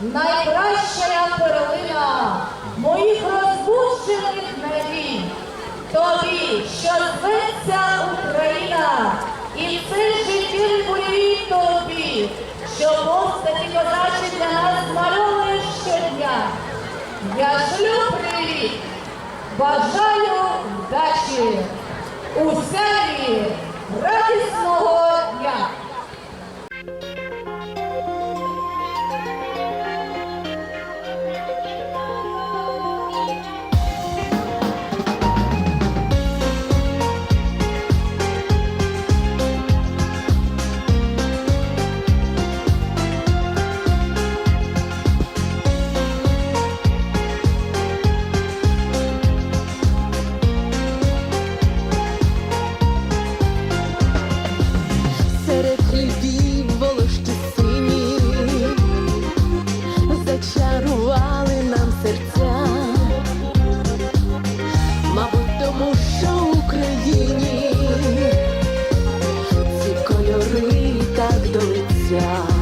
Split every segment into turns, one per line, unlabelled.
найкраща перлина моїх розбуджених надій. Тобі, що зветься Україна, і це життєві бойові тобі, що повстати козачі для нас малюєш щодня. Я шлю привіт, бажаю вдачі, у селі радісного.
до лиця.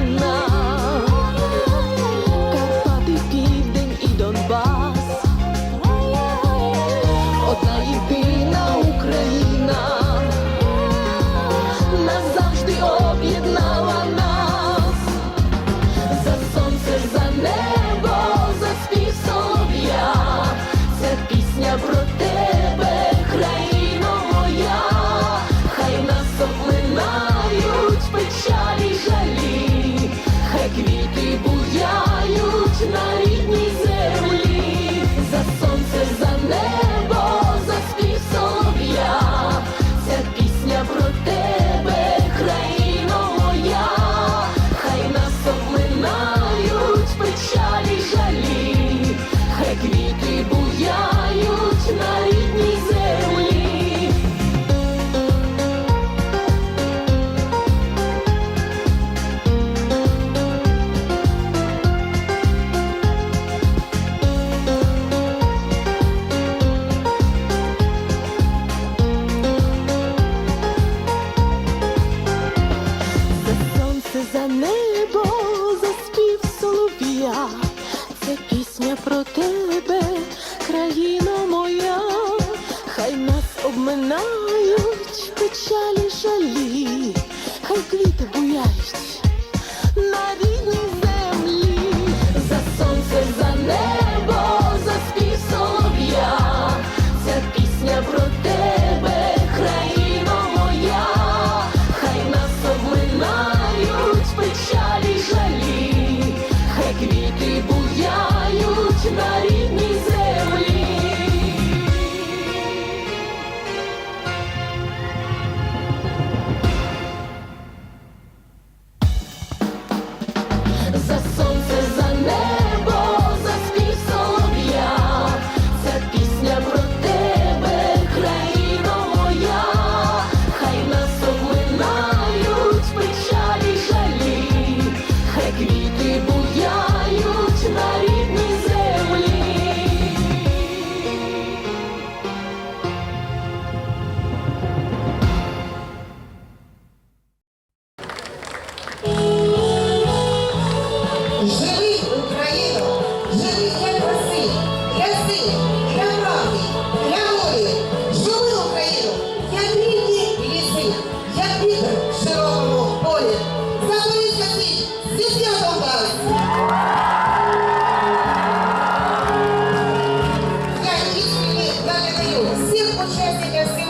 hoş geldiniz.